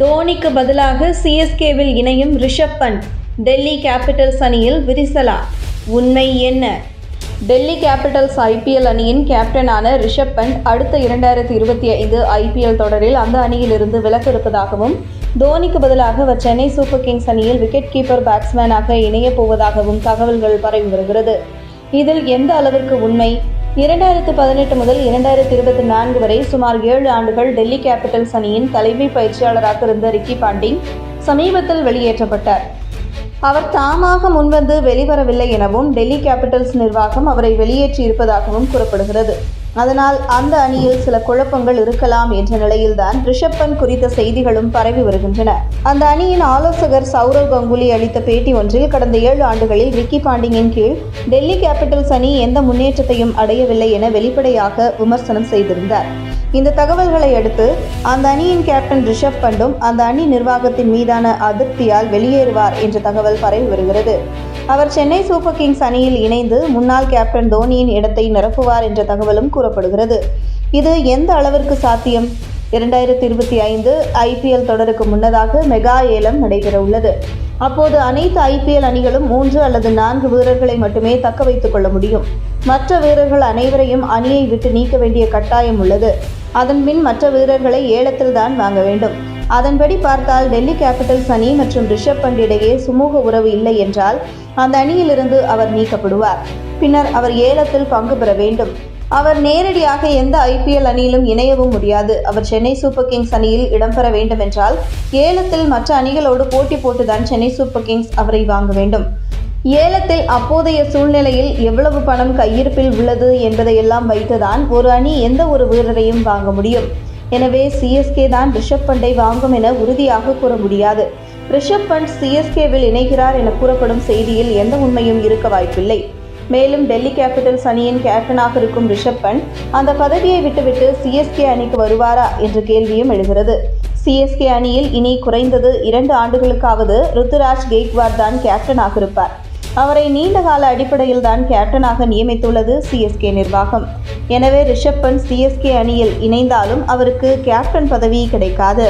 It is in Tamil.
தோனிக்கு பதிலாக சிஎஸ்கேவில் இணையும் ரிஷப் பண்ட் டெல்லி கேபிட்டல்ஸ் அணியில் விரிசலா. உண்மை என்ன? டெல்லி கேபிட்டல்ஸ் ஐபிஎல் அணியின் கேப்டனான ரிஷப் பண்ட் அடுத்த இரண்டாயிரத்தி இருபத்தி ஐந்து ஐபிஎல் தொடரில் அந்த அணியிலிருந்து விலக இருப்பதாகவும் தோனிக்கு பதிலாக அவர் சென்னை சூப்பர் கிங்ஸ் அணியில் விக்கெட் கீப்பர் பேட்ஸ்மேனாக இணையப் போவதாகவும் தகவல்கள் பரவி வருகிறது. இதில் எந்த அளவிற்கு உண்மை? இரண்டாயிரத்து பதினெட்டு முதல் இரண்டாயிரத்து இருபத்தி நான்கு வரை சுமார் ஏழு ஆண்டுகள் டெல்லி கேபிட்டல்ஸ் அணியின் தலைமை பயிற்சியாளராக இருந்த ரிக்கி பாண்டிங் சமீபத்தில் வெளியேற்றப்பட்டார். அவர் தாமாக முன்வந்து வெளிவரவில்லை எனவும் டெல்லி கேபிட்டல்ஸ் நிர்வாகம் அவரை வெளியேற்றி இருப்பதாகவும் கூறப்படுகிறது. அதனால் அந்த அணியில் சில குழப்பங்கள் இருக்கலாம் என்ற நிலையில்தான் ரிஷப் பண்ட் குறித்த செய்திகளும் பரவி வருகின்றன. அந்த அணியின் ஆலோசகர் சௌரவ் கங்குலி அளித்த பேட்டி ஒன்றில் கடந்த ஏழு ஆண்டுகளில் ரிக்கி பாண்டிங்கின் கீழ் டெல்லி கேபிட்டல்ஸ் அணி எந்த முன்னேற்றத்தையும் அடையவில்லை என வெளிப்படையாக விமர்சனம் செய்திருந்தார். இந்த தகவல்களை அடுத்து அந்த அணியின் கேப்டன் ரிஷப் பண்டும் அந்த அணி நிர்வாகத்தின் மீதான அதிருப்தியால் வெளியேறுவார் என்ற தகவல் பரவி வருகிறது. அவர் சென்னை சூப்பர் கிங்ஸ் அணியில் இணைந்து முன்னாள் கேப்டன் தோனியின் இடத்தை நிரப்புவார் என்ற தகவலும் கூறப்படுகிறது. இது எந்த அளவிற்கு சாத்தியம்? இரண்டாயிரத்தி இருபத்தி ஐந்து ஐபிஎல் தொடருக்கு முன்னதாக மெகா ஏலம் நடைபெற உள்ளது அப்போது அனைத்து ஐபிஎல் அணிகளும் மூன்று அல்லது நான்கு வீரர்களை மட்டுமே தக்க வைத்துக் கொள்ள முடியும். மற்ற வீரர்கள் அனைவரையும் அணியை விட்டு நீக்க வேண்டிய கட்டாயம் உள்ளது. அதன் பின் மற்ற வீரர்களை ஏலத்தில் தான் வாங்க வேண்டும். அதன்படி பார்த்தால் டெல்லி கேபிட்டல்ஸ் அணி மற்றும் ரிஷப் பண்ட் இடையே சுமூக உறவு இல்லை என்றால் அந்த அணியிலிருந்து அவர் நீக்கப்படுவார். பின்னர் அவர் ஏலத்தில் பங்கு பெற வேண்டும். அவர் நேரடியாக எந்த ஐபிஎல் அணியிலும் இணையவும் முடியாது. அவர் சென்னை சூப்பர் கிங்ஸ் அணியில் இடம்பெற வேண்டும் என்றால் ஏலத்தில் மற்ற அணிகளோடு போட்டி போட்டுதான் சென்னை சூப்பர் கிங்ஸ் அவரை வாங்க வேண்டும். ஏலத்தில் அப்போதைய சூழ்நிலையில் எவ்வளவு பணம் கையிருப்பில் உள்ளது என்பதையெல்லாம் வைத்துதான் ஒரு அணி எந்த ஒரு வீரரையும் வாங்க முடியும். எனவே சிஎஸ்கே தான் ரிஷப் பண்டை வாங்கும் என உறுதியாக கூற முடியாது. ரிஷப் பண்ட் சிஎஸ்கேவில் இணைகிறார் என கூறப்படும் செய்தியில் எந்த உண்மையும் இருக்க வாய்ப்பில்லை. மேலும் டெல்லி கேபிட்டல்ஸ் அணியின் கேப்டனாக இருக்கும் ரிஷப் பண்ட் அந்த பதவியை விட்டுவிட்டு சிஎஸ்கே அணிக்கு வருவாரா என்ற கேள்வியும் எழுகிறது. சிஎஸ்கே அணியில் இனி குறைந்தது இரண்டு ஆண்டுகளுக்காவது ருத்துராஜ் கெய்க்வார் தான் கேப்டனாக இருப்பார். அவரை நீண்டகால அடிப்படையில் தான் கேப்டனாக நியமித்துள்ளது சிஎஸ்கே நிர்வாகம். எனவே ரிஷப் பண்ட் சிஎஸ்கே அணியில் இணைந்தாலும் அவருக்கு கேப்டன் பதவி கிடைக்காது.